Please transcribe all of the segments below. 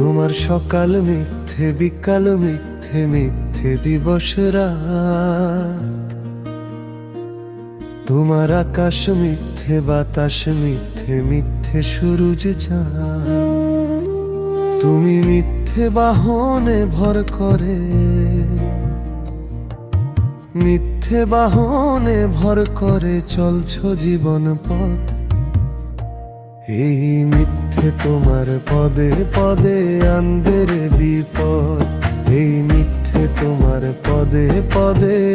তোমার সকাল মিথ্যে, বিকাল মিথ্যে মিথ্যে দিবস রাত। তোমার আকাশ মিথ্যে, বাতাস মিথ্যে মিথ্যে সূরজ চাঁদ। তুমি মিথ্যে বাহনে ভর করে, মিথ্যে বাহনে ভর করে চলছ জীবন পথ। এই মিথ্যে তোমার পদে পদে আনবে রে বিপদ। এই মিথ্যে তোমার পদে পদে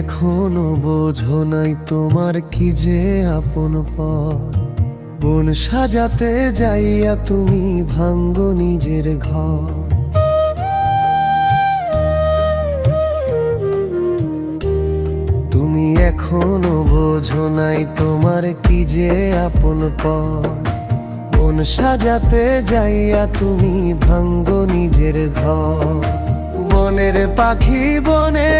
এখনও বোঝো নাই তোমার কি যে আপন পর বোন সাজাতে যাইয়া তুমি ভাঙ্গ নিজের ঘর। তুমি এখনও বোঝো নাই তোমার কি যে আপন পর বোন সাজাতে যাইয়া তুমি ভাঙ্গ নিজের ঘর। বনের পাখি বনে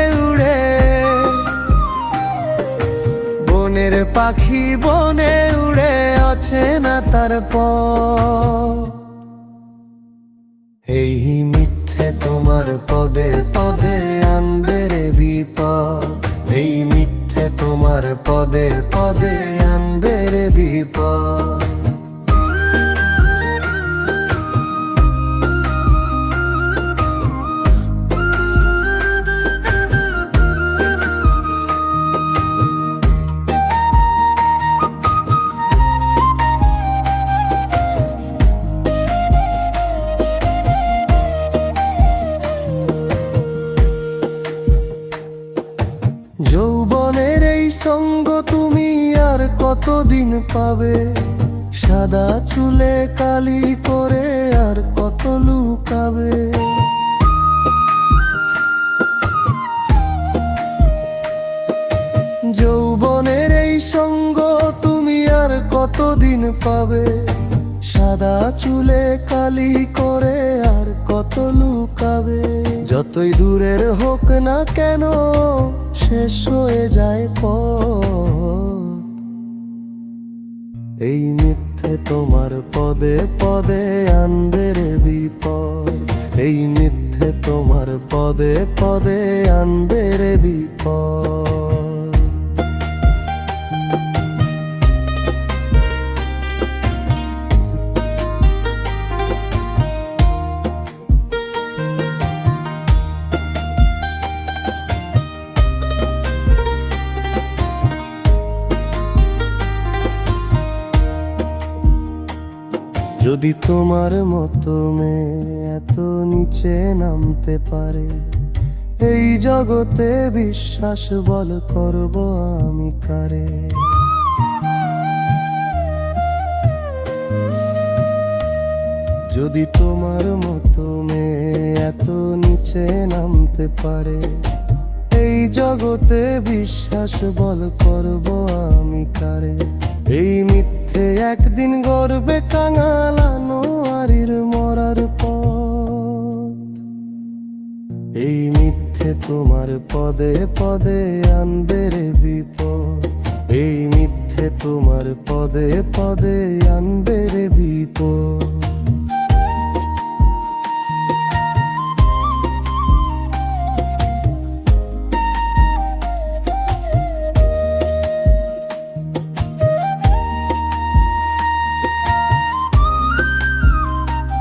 পাখি বনে উড়ে আছে না তার এই মিথ্যে তোমার পদে পদে আনবে রে বিপদ। এই মিথ্যে তোমার পদে পদে আনবে রে বিপদ। সঙ্গ তুমি আর কতদিন পাবে? সাদা চুলে কালি করে আর কত লুকাবে? যৌবনের এই সঙ্গ তুমি আর কতদিন পাবে? সাদা চুলে কালি করে কত লুকাবে? যতই দূরের হোক না কেন, শেষ হয়ে যায় পথ। এই মিথ্যে তোমার পদে পদে আনবে রে বিপদ। এই মিথ্যে তোমার পদে পদে আনবে রে বিপদ। যদি তোমার মতো মেয়ে এত নিচে নামতে পারে, এই জগতে বিশ্বাস বল করব আমি কারে? যদি তোমার মতো মেয়ে এত নিচে নামতে পারে, এই জগতে বিশ্বাস বল করব আমি কারে? এই মিথ্যে একদিন গর্বে কাঙালানো মিথ্যে তোমার পদে পদে আনবে রে বিপদ। এই মিথ্যে তোমার পদে পদে আনবে